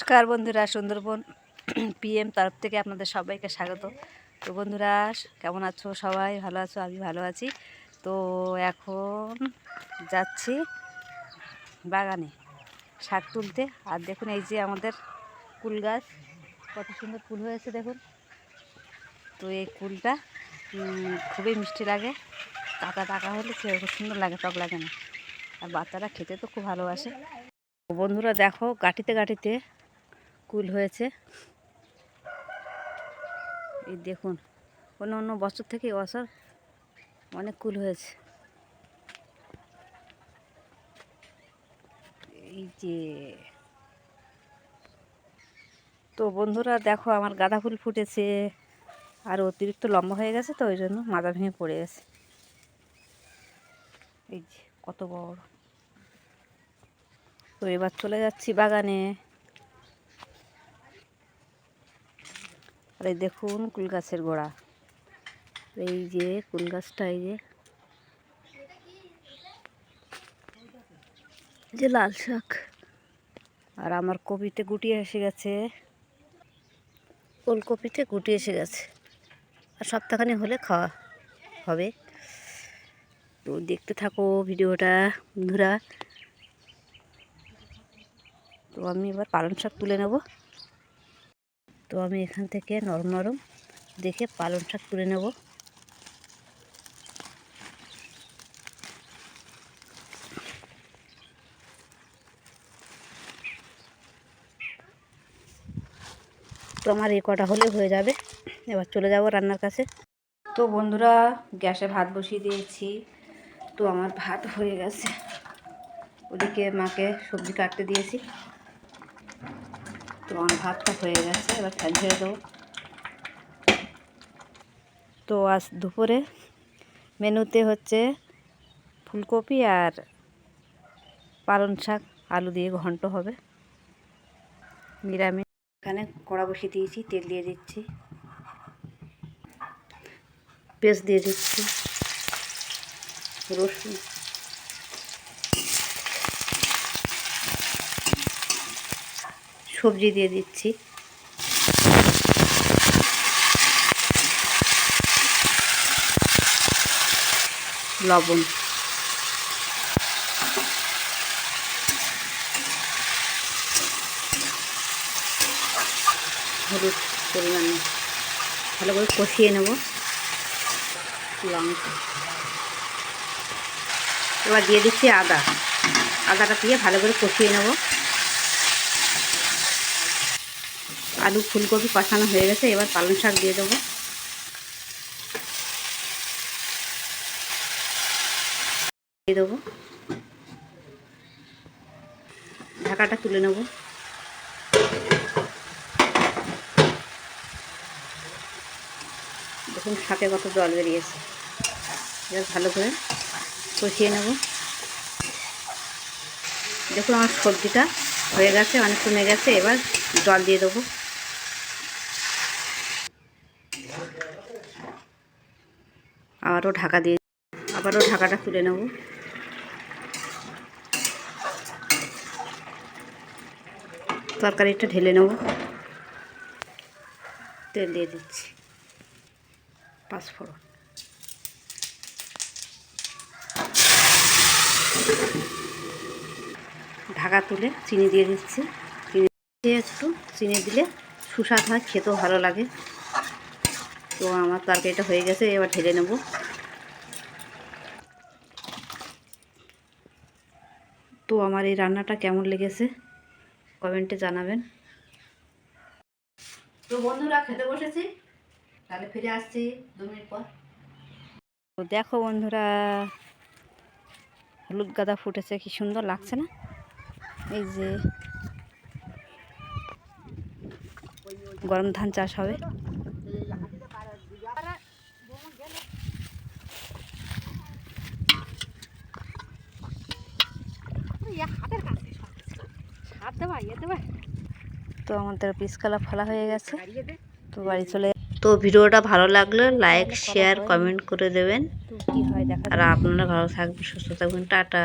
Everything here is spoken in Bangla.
নমস্কার বন্ধুরা, সুন্দরবন পিএম তরফ থেকে আপনাদের সবাইকে স্বাগত। তো বন্ধুরা, কেমন আছো সবাই? ভালো আছো? আমি ভালো আছি। তো এখন যাচ্ছি বাগানে শাক তুলতে। আর দেখুন, এই যে আমাদের কুল গাছ, কত সুন্দর ফুল হয়েছে দেখুন। তো এই কুলটা খুবই মিষ্টি লাগে। কাঁচা টাকা হলে খুব সুন্দর লাগে, টক লাগে না। আর বাচ্চারা খেতে তো খুব ভালোবাসে। বন্ধুরা, দেখো গাটিতে গাটিতে কুল হয়েছে। এই দেখুন, অন্য অন্য বছর থেকে এই বছর অনেক কুল হয়েছে। এই যে, তো বন্ধুরা দেখো, আমার গাঁদা ফুল ফুটেছে, আর অতিরিক্ত লম্বা হয়ে গেছে তো, ওই জন্য মাথা ভেঙে পড়ে গেছে। এই যে, কত বড়। তো এবার চলে যাচ্ছি বাগানে। আর এই দেখুন কুল গাছের গোড়া। এই যে কুল গাছটা, এই যে। যে লাল শাক। আর আমার কপিতে গুটি এসে গেছে। ওলকপিতে গুটি এসে গেছে। আর সপ্তাহখানি হলে খাওয়া হবে। তো দেখতে থাকো ভিডিওটা, বন্ধুরা। তো আমি এবার পালং শাক তুলে নেব। তো আমি এখান থেকে নরম নরম দেখে পালং শাক তুলে নেব। তো আমার এই কটা হলে হয়ে যাবে। এবার চলে যাব রান্নার কাছে। তো বন্ধুরা, গ্যাসে ভাত বসিয়ে দিয়েছি। তো আমার ভাত হয়ে গেছে। ওদিকে মাকে সবজি কাটতে দিয়েছি। তো ভাতটা হয়ে গেছে, এবার ফ্যান ছেড়ে দেবো। তো আজ দুপুরে মেনুতে হচ্ছে ফুলকপি আর পালং শাক, আলু দিয়ে ঘন্ট হবে। নিরামিষ। এখানে কড়া বসিয়ে দিয়েছি, তেল দিয়ে দিচ্ছি। পেঁয়াজ দিয়ে দিচ্ছি। রসুন। সবজি দিয়ে দিচ্ছি। লবণ। হলুদ পরিমাণে ভালো করে কষিয়ে নেব। লঙ্কা। এবার দিয়ে দিচ্ছি আদা। আদাটা দিয়ে ভালো করে কষিয়ে নেব। আলু ফুলকপি কষানো হয়ে গেছে, এবার পালং শাক দিয়ে দেবো। দিয়ে দেবো। ঢাকাটা তুলে নেব। দেখুন, শাকে কত জল বেরিয়েছে। এবার ভালো করে কষিয়ে নেব। দেখুন, আমার সবজিটা হয়ে গেছে অনেক কমে গেছে। এবার জল দিয়ে দেবো। আবারও ঢাকা দিয়ে আবারও ঢাকাটা তুলে নেব। তরকারিটা ঢেলে নেব। তেল দিয়ে দিচ্ছি। পাঁচফোড়ন ঢাকা তুলে চিনি দিয়ে দিচ্ছি। চিনি দিয়ে একটু চিনি দিলে সুস্বাদ হয়, খেতেও ভালো লাগে। তো আমার তরকারিটা হয়ে গেছে, এবার ঢেলে নেব। তো আমার এই রান্নাটা কেমন লেগেছে? কমেন্টে জানাবেন। তো বন্ধুরা খেতে বসেছি। তাহলে ফিরে আসছি দু মিনিট পর। তো দেখো বন্ধুরা হলুদ গাঁদা ফুটেছে কি সুন্দর লাগছে না? এই যে গরম ধান চাষ হবে। তো আমাদের পিসকালা ফলা হয়ে গেছে। তো বাড়ি চলে তো ভিডিওটা ভালো লাগলে লাইক শেয়ার কমেন্ট করে দেবেন। তো হয় দেখা আর আপনারা ভালো থাকবেন সুস্থ থাকবেন টাটা।